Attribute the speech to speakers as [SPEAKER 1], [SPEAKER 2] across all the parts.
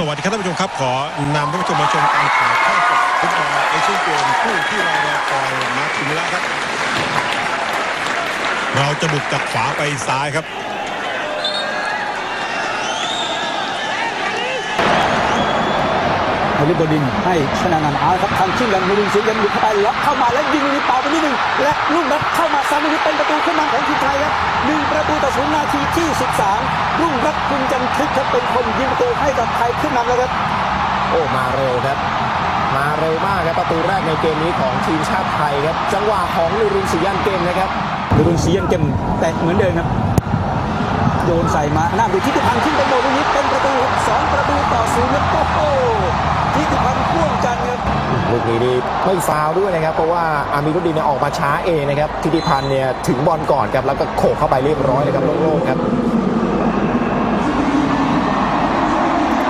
[SPEAKER 1] สวัสดีครับท่านผู้ชมครับ ขอนำท่านผู้ชมมาชมการถ่ายทอดสดฟุตบอลเอเชียนเกมคู่ที่เรารอคอยมาถึงแล้วครับ เราจะบุกจากขวาไปซ้ายครับ
[SPEAKER 2] นริบดินให้ชนะนันท์เอาละครับทางชิงกันนรินทร์เสียยันหลุดเข้าไปล็อกเข้ามาแล้วยิงลูกนี้เป่าไปนิดหนึงและลูกนั้นเข้ามาซ้ำลูกนี้เป็นประตูขึ้นนำของทีมไทยครับหนึ่งประตูต่อศูนย์นาทีที่ 13 รุ่งรัตน์คุณจันทร์คลิกครับเป็นคนยิงประตูให้กับไทยขึ้นนำแล้วครับ
[SPEAKER 3] โอ้มาเร็วครับมาเร็วมากครับประตูแรกในเกมนี้ของทีมชาติไทยครับจังหวะของลูรุนศรียันเกมนะครับ
[SPEAKER 2] นรินทร์เสียยันเกมแต่เหมือนเดิมครับโยนใส่มาหน้าดูทิติพันธ์ขึ้นไปโดนลูกนี้เป็นประตูครับสองประตูต่อศูนย์ครับโอ้โหทิติพันธ์พ่วงจันทร์ครับ
[SPEAKER 3] ลูก นี้นี่ไม่ฟาวด้วยนะครับ เพราะว่าอามิรุดินเนี่ยออกมาช้าเองนะครับทิติพันธ์เนี่ยถึงบอลก่อนครับแล้วก็โขกเข้าไปเรียบร้อยเลยครับโล่งๆครับ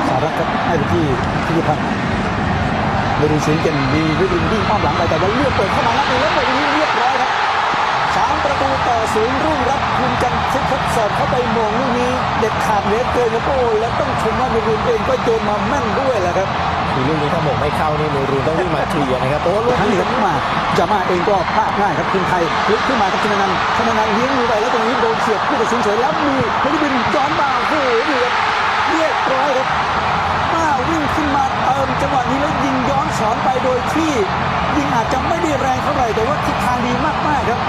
[SPEAKER 2] สารัตครับให้ไปที่ทิติพันธ์นรินทร์เสียยันเกมมีวิรินวิ่งอ้อมหลังไปแต่ว่าเลือกเปิดเข้ามานัดหนึงแล้วเปิดนี้เรียบร้อยครับสามประตูต่อศูนย์รุ่งรับคุณจันทร์ทึกครับสอดเข้าไปโมงลูกนี้เด็ดขาดเลือเกินครับโอ้แล้วต้องชมว่านูรุนเองก็โยนมาแม่นด้วยแหละครับ
[SPEAKER 3] คือลูกนี้ถ้าหมงไม่เข้านี่นูรุนต้องวิ่งมาเคลียร์นะครับเพราะว่าลูก
[SPEAKER 2] ทั้ง
[SPEAKER 3] นี้
[SPEAKER 2] นี้ครับมาจะมาเองก็พลาดง่ายครับทีมไทยลิกขึ้นมากับชนะนันท์ชนะนันท์เลี้ยงมือไปแล้วตรงนี้โดนเฉียดผู้ตัดสินเฉยแล้วมีเฮลิบินย้อนมาโอ้โหดูครับเรียบร้อยครับมาวิ่งขึ้นมาเติมจังหวะนี้แล้วยิงย้อนสอนไปโดยที่ยิงอาจจะไม่ได้แรงเท่าไหร่แต่ว่าทิศทางดีมากๆครับ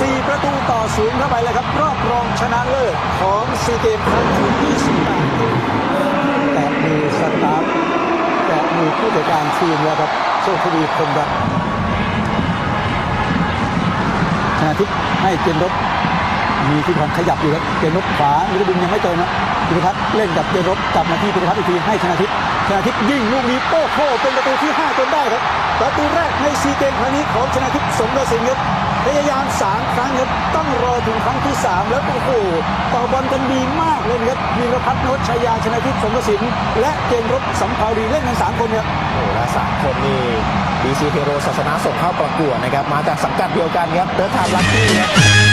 [SPEAKER 2] สี่ประตูต่อศูนย์เข้าไปเลยครับรอบรองชนะเลิศของซีเกมครั้งที่28แต่มือสตาฟแต่มือ ผู้จัดการทีมแล้วครับโชคทวีคมรักชนะทิพย์ให้เจนรถมีที่พันขยับอยู่แล้วเจนรถขวามิรบุญยังไม่เติมนะพิรพัฒน์เล่นกับเจนรถกลับมาที่พิรพัฒน์อีกทีให้ชนะทิพย์ชนะทิพย์ยิงลูกนี้โป้โคเป็นประตูที่5จนได้ครับประตูแรกในซีเกมครั้งนี้ของชนะทิพย์สมกสิงครับ พยายามสามครั้งครับต้องรอถึงครั้งที่3แล้วโอ้โหต่อบอลกันดีมากเลยครับวีรพัฒน์นชชยาชนะทิพย์สมกสินและเกณฑ์รถสำเภารีเล่นกันสามคนครับ
[SPEAKER 3] โอ้และสามคนนี่ดีซีเทโรศาสนาส่งเข้าประกวดนะครับมาจากสังกัดเดียวกันครับเดิร์ธามลักกี้